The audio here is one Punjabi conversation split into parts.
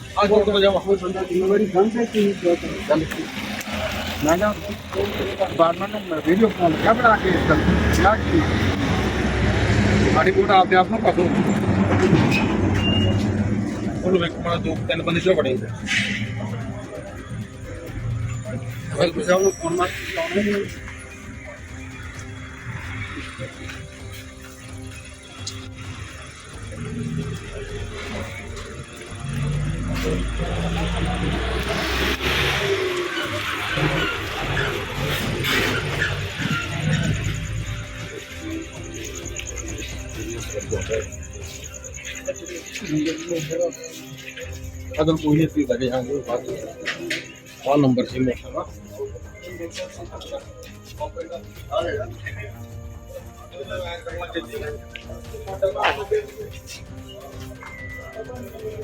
ਅੱਜ ਤੋਂ ਜਾਵਾ ਬੰਦਾ ਜ਼ਿੰਮੇਵਾਰੀ ਸਮਝਦਾ ਕਿ ਗੱਲ ਮੈਂ ਨਾ ਬਾਰਮਨ ਨੂੰ ਮੈਂ ਵੀਡੀਓ ਕਾਲ ਕਿਆ ਬਣਾ ਕੇ ਇਸ ਗੱਲ ਕਿਆ ਕੀ ਸਾਡੀ ਕੋਟ ਆਪਦੇ ਆਪ ਨੂੰ ਪਕੜੋ ਉਹਨੂੰ ਵੇਖ ਮਾਰਾ ਦੋ, ਤਿੰਨ ਬੰਦੇ ਚੋ ਬੜੇ ਫਿਰ ਤੁਸੀਂ ਉਹਨੂੰ ਫੋਨ ਮਾਰ ਕੇ ਨਹੀਂ ਅਗਰ ਕੋਈ ਨਹੀਂ ਸੀ ਲਗੇ ਜਾਂਗੇ ਬਾਅਦ ਆ ਨੰਬਰ ਸੀ ਮੇਰਾ ਨਾ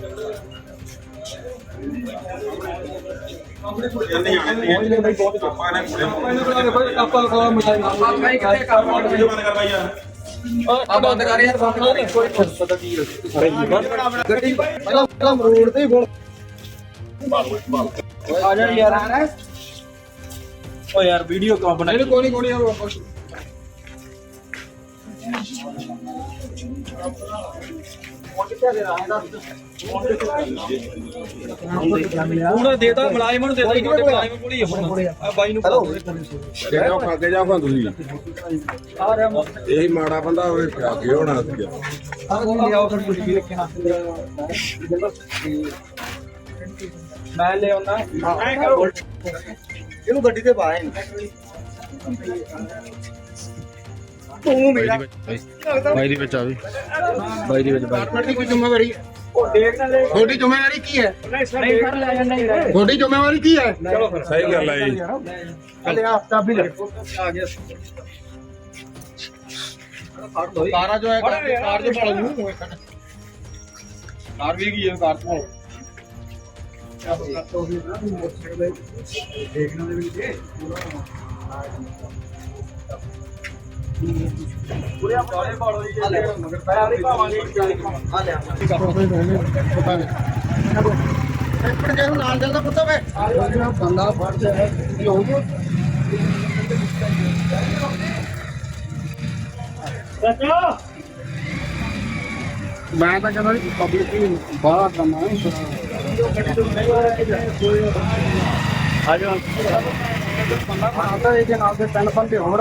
ਆ ਰੋਡ ਤੇ ਹੀ ਬੋਲ ਆ ਜਾ ਯਾਰ। ਓ ਯਾਰ ਵੀਡੀਓ ਕਿਉਂ ਬਣਾ ਨਹੀਂ ਕੋਈ ਨਹੀਂ ਕੋਈ ਨਹੀਂ ਉਹਨੇ ਦੇਤਾ ਮੁਲਾਜ਼ਮ ਨੂੰ ਦੇਤਾ ਤੁਹਾਡੇ ਮੁਲਾਜ਼ਮ ਕੋਲ ਹੀ ਆ ਹੁਣ। ਆ ਬਾਈ ਨੂੰ ਕਿਹੜਾ ਖਾਗੇ ਜਾਓ ਤੁਸੀਂ? ਆ ਰਿਹਾ ਇਹ ਮਾੜਾ ਬੰਦਾ ਹੋਵੇ ਖਾਗੇ ਹੋਣਾ ਸੀਗਾ ਆ ਕੋਲ ਲਿਆਓ ਫਿਰ ਕੁਝ ਵੀ ਰੱਖਣਾ ਮੈਂ ਲੈ ਆਉਣਾ। ਇਹਨੂੰ ਗੱਡੀ ਤੇ ਪਾਏ। ਤੂੰ ਮੇਰਾ ਬਾਈ ਦੇ ਵਿੱਚ ਆਵੇ ਬਾਈ ਦੇ ਵਿੱਚ ਬਾਈ ਦੀ ਕੋਈ ਜ਼ਿੰਮੇਵਾਰੀ ਉਹ ਦੇਖ ਨਾ ਲੈ ਤੁਹਾਡੀ ਜ਼ਿੰਮੇਵਾਰੀ ਕੀ ਹੈ ਨਹੀਂ ਸਰ ਲੈ ਜਾਂਦਾ ਹੀ ਤੁਹਾਡੀ ਜ਼ਿੰਮੇਵਾਰੀ ਕੀ ਹੈ ਚਲੋ ਫਿਰ ਸਹੀ ਗੱਲ ਹੈ ਜੀ ਅਲੇ ਆਪ ਤਾਂ ਵੀ ਲੈ ਆ ਗਿਆ ਕਾਰਾ ਜੋ ਹੈ ਕਾਰ ਜੋ ਪਾਲੂ ਨੂੰ ਕਾਰ ਵੀ ਕੀ ਹੈ ਕਾਰ ਤੋਂ ਦੇਖਣਾ ਦੇ ਵਿੱਚ ਪੂਰੇ ਆਪਣੇ ਪਾੜੋ ਜੀ ਮਗਰ ਪੈਰ ਨਹੀਂ ਆ ਲੈ ਇੱਕ ਜੇ ਨਾਲ ਚੱਲਦਾ ਪੁੱਤ ਵੇ ਬੰਦਾ ਫੜ ਜਾਏ ਕੀ ਹੋਊਗਾ ਮੈਂ ਤਾਂ ਕਹਿੰਦਾ ਪਬਲਿਕ ਹੀ ਬਾਹਰ ਕੰਮ ਹੈ। ਆ ਬੰਦਾ ਨਾਲ ਦੇ ਤਿੰਨ ਇਹਨਾਂ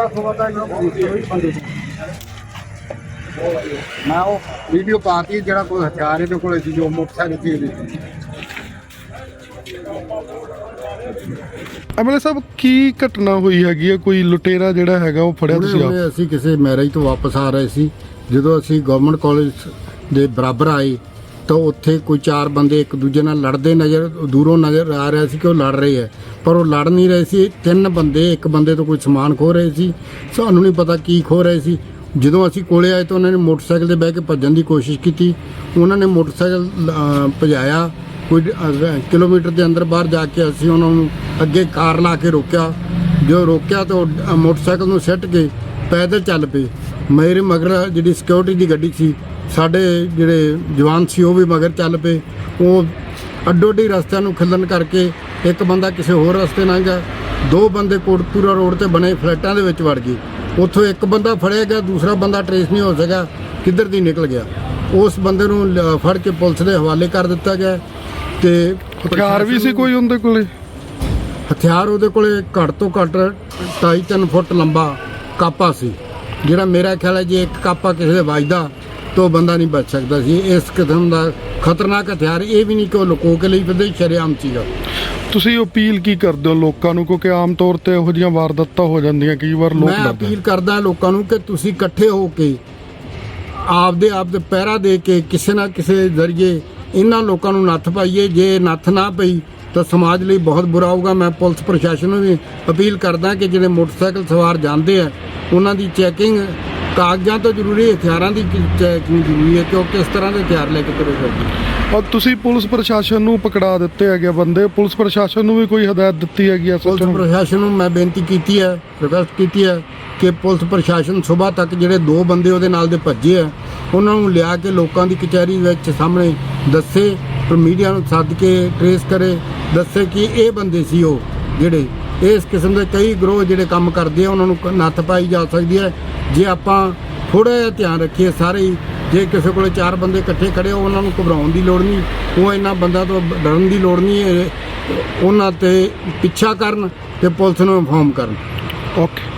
ਮੈਂ ਉਹ ਵੀਡੀਓ ਪਾਤੀ ਜਿਹੜਾ ਕੋਈ ਹਥਿਆਰ ਇਹਦੇ ਕੋਲੇ ਸੀ ਜੋ ਮੋਟਰਸਾਈਕਲ ਸੀ ਇਹਦੇ ਐਮਐਲਏ ਸਾਹਿਬ ਕੀ ਘਟਨਾ ਹੋਈ ਹੈਗੀ ਆ ਕੋਈ ਲੁਟੇਰਾ ਜਿਹੜਾ ਹੈਗਾ ਉਹ ਫੜਿਆ ਤੁਸੀਂ ਆਪ? ਅਸੀਂ ਕਿਸੇ ਮੈਰਿਜ ਤੋਂ ਵਾਪਸ ਆ ਰਹੇ ਸੀ। ਜਦੋਂ ਅਸੀਂ ਗਵਰਨਮੈਂਟ ਕਾਲਜ ਦੇ ਬਰਾਬਰ ਆਏ ਤਾਂ ਉੱਥੇ ਕੋਈ ਚਾਰ ਬੰਦੇ ਇੱਕ ਦੂਜੇ ਨਾਲ ਲੜਦੇ ਨਜ਼ਰ, ਦੂਰੋਂ ਨਜ਼ਰ ਆ ਰਿਹਾ ਸੀ ਕਿ ਉਹ ਲੜ ਰਹੇ ਹੈ। ਪਰ ਉਹ ਲੜ ਨਹੀਂ ਰਹੇ ਸੀ। ਤਿੰਨ ਬੰਦੇ, ਇੱਕ ਬੰਦੇ ਤੋਂ ਕੋਈ ਸਮਾਨ ਖੋ ਰਹੇ ਸੀ। ਸਾਨੂੰ ਨਹੀਂ ਪਤਾ ਕੀ ਖੋ ਰਹੇ ਸੀ। ਜਦੋਂ ਅਸੀਂ ਕੋਲੇ ਆਏ ਤਾਂ ਉਹਨਾਂ ਨੇ ਮੋਟਰਸਾਈਕਲ ਤੇ ਬਹਿ ਕੇ ਭੱਜਣ ਦੀ ਕੋਸ਼ਿਸ਼ ਕੀਤੀ। ਉਹਨਾਂ ਨੇ ਮੋਟਰਸਾਈਕਲ ਭਜਾਇਆ। ਕੋਈ ਕਿਲੋਮੀਟਰ ਦੇ ਅੰਦਰ ਬਾਹਰ ਜਾ ਕੇ ਅਸੀਂ ਉਹਨਾਂ ਨੂੰ ਅੱਗੇ ਕਾਰ ਲਾ ਕੇ ਰੋਕਿਆ। ਜੋ ਰੋਕਿਆ ਤਾਂ ਉਹ ਮੋਟਰਸਾਈਕਲ ਨੂੰ ਸਿੱਟ ਕੇ ਪੈਦਲ ਚੱਲ ਪਏ। ਮੇਰੇ ਮਗਰ ਜਿਹੜੀ ਸਿਕਿਉਰਿਟੀ ਦੀ ਗੱਡੀ ਸੀ ਸਾਡੇ ਜਿਹੜੇ ਜਵਾਨ ਸੀ ਉਹ ਵੀ ਮਗਰ ਚੱਲ ਪਏ। ਉਹ ਅੱਡੋ ਅੱਡੀ ਰਸਤਿਆਂ ਨੂੰ ਖਿੱਲਣ ਕਰਕੇ ਇੱਕ ਬੰਦਾ ਕਿਸੇ ਹੋਰ ਰਸਤੇ ਲੰਘ ਗਿਆ। ਦੋ ਬੰਦੇ ਕੋਟਪੂਰਾ ਰੋਡ ਤੇ ਬਣੇ ਫਲੈਟਾਂ ਦੇ ਵਿੱਚ ਵੜ ਗਏ। ਉੱਥੋਂ ਇੱਕ ਬੰਦਾ ਫੜਿਆ ਗਿਆ ਦੂਸਰਾ ਬੰਦਾ ਟਰੇਸ ਨਹੀਂ ਹੋ ਸਕਿਆ ਕਿੱਧਰ ਦੀ ਨਿਕਲ ਗਿਆ। ਉਸ ਬੰਦੇ ਨੂੰ ਫੜ ਕੇ ਪੁਲਿਸ ਦੇ ਹਵਾਲੇ ਕਰ ਦਿੱਤਾ ਗਿਆ ਤੇ ਹਥਿਆਰ ਵੀ ਸੀ ਕੋਈ ਉਹਦੇ ਕੋਲੇ? ਹਥਿਆਰ ਉਹਦੇ ਕੋਲੇ ਘੱਟ ਤੋਂ ਘੱਟ 2.5-3 ਫੁੱਟ ਲੰਬਾ ਕਾਪਾ ਸੀ। ਜਿਹੜਾ ਮੇਰਾ ਖਿਆਲ ਹੈ ਜੇ ਇੱਕ ਕਾਪਾ ਕਿਸੇ ਦੇ ਵੱਜਦਾ ਤਾਂ ਬੰਦਾ ਨਹੀਂ ਬਚ ਸਕਦਾ ਸੀ ਇਸ ਕਿਸਮ ਦਾ ਖਤਰਨਾਕ ਹਥਿਆਰ ਇਹ ਵੀ ਨਹੀਂ ਕਿ ਉਹ ਲੁਕੋ ਕੇ ਲਈ ਫਿਰਦੇ ਸ਼ਰੇਆਮ ਸੀਗਾ। ਤੁਸੀਂ ਅਪੀਲ ਕੀ ਕਰਦੇ ਹੋ ਲੋਕਾਂ ਨੂੰ? ਕਿਉਂਕਿ ਆਮ ਤੌਰ ਤੇ ਇਹੋ ਜਿਹੀਆਂ ਵਾਰਦਾਤਾਂ ਹੋ ਜਾਂਦੀਆਂ ਕਈ ਵਾਰ ਲੋਕ ਮੈਂ ਅਪੀਲ ਕਰਦਾ ਲੋਕਾਂ ਨੂੰ ਕਿ ਤੁਸੀਂ ਇਕੱਠੇ ਹੋ ਕੇ ਆਪਦੇ ਆਪ ਦੇ ਪਹਿਰਾ ਦੇ ਕੇ ਕਿਸੇ ਨਾ ਕਿਸੇ ਜ਼ਰੀਏ ਇਹਨਾਂ ਲੋਕਾਂ ਨੂੰ ਨੱਥ ਪਾਈਏ। ਜੇ ਨੱਥ ਨਾ ਪਈ ਤਾਂ ਸਮਾਜ ਲਈ ਬਹੁਤ ਬੁਰਾ ਹੋਊਗਾ। ਮੈਂ ਪੁਲਿਸ ਪ੍ਰਸ਼ਾਸਨ ਨੂੰ ਵੀ ਅਪੀਲ ਕਰਦਾ ਕਿ ਜਿਹੜੇ ਮੋਟਰਸਾਈਕਲ ਸਵਾਰ ਜਾਂਦੇ ਆ ਉਹਨਾਂ ਦੀ ਚੈਕਿੰਗ ਕਾਗਜ਼ਾਂ ਤੋਂ ਜ਼ਰੂਰੀ ਹਥਿਆਰਾਂ ਦੀ ਚੈਕਿੰਗ ਜ਼ਰੂਰੀ ਹੈ? ਕਿ ਉਹ ਕਿਸ ਤਰ੍ਹਾਂ ਦੇ ਹਥਿਆਰ ਲੈ ਕੇ ਤੁਰੇ ਫਿਰਦੇ? ਔਰ ਤੁਸੀਂ ਪੁਲਿਸ ਪ੍ਰਸ਼ਾਸਨ ਨੂੰ ਪਕੜਾ ਦਿੱਤੇ ਹੈਗੇ ਬੰਦੇ। ਪੁਲਿਸ ਪ੍ਰਸ਼ਾਸਨ ਨੂੰ ਵੀ ਕੋਈ ਹਦਾਇਤ ਦਿੱਤੀ ਹੈਗੀ ਆ ਪੁਲਿਸ ਸੋਚਣ ਪ੍ਰਸ਼ਾਸਨ ਨੂੰ ਮੈਂ ਬੇਨਤੀ ਕੀਤੀ ਹੈ ਰਿਕਵੈਸਟ ਕੀਤੀ ਹੈ ਕਿ ਪੁਲਿਸ ਪ੍ਰਸ਼ਾਸਨ ਸਵੇਰ ਤੱਕ ਜਿਹੜੇ ਦੋ ਬੰਦੇ ਉਹਦੇ ਨਾਲ ਦੇ ਭੱਜੇ ਆ ਉਹਨਾਂ ਨੂੰ ਲਿਆ ਕੇ ਲੋਕਾਂ ਦੀ ਕਚਹਿਰੀ ਵਿੱਚ ਸਾਹਮਣੇ ਦੱਸੇ ਪਰ ਮੀਡੀਆ ਨੂੰ ਸੱਦ ਕੇ ਟਰੇਸ ਕਰੇ ਦੱਸੇ ਕਿ ਇਹ ਬੰਦੇ ਸੀ ਉਹ ਜਿਹੜੇ। ਇਸ ਕਿਸਮ ਦੇ ਕਈ ਗਰੋਹ ਜਿਹੜੇ ਕੰਮ ਕਰਦੇ ਆ ਉਹਨਾਂ ਨੂੰ ਕ- ਨੱਥ ਪਾਈ ਜਾ ਸਕਦੀ ਹੈ। ਜੇ ਆਪਾਂ ਥੋੜਾ ਜਿਹਾ ਧਿਆਨ ਰੱਖੀਏ ਸਾਰੇ ਹੀ, ਜੇ ਕਿਸੇ ਕੋਲੇ ਚਾਰ ਬੰਦੇ ਇਕੱਠੇ ਖੜੇ ਹੋ, ਉਹਨਾਂ ਨੂੰ ਘਬਰਾਉਣ ਦੀ ਲੋੜ ਨਹੀਂ, ਉਹ ਇਹਨਾਂ ਬੰਦਾ ਤੋਂ ਡਰਨ ਦੀ ਲੋੜ ਨਹੀਂ ਹੈ ਉਹਨਾਂ ਤੇ ਪਿੱਛਾ ਕਰਨ ਤੇ ਪੁਲਿਸ ਨੂੰ ਇਨਫੋਰਮ ਕਰਨ। ਓਕੇ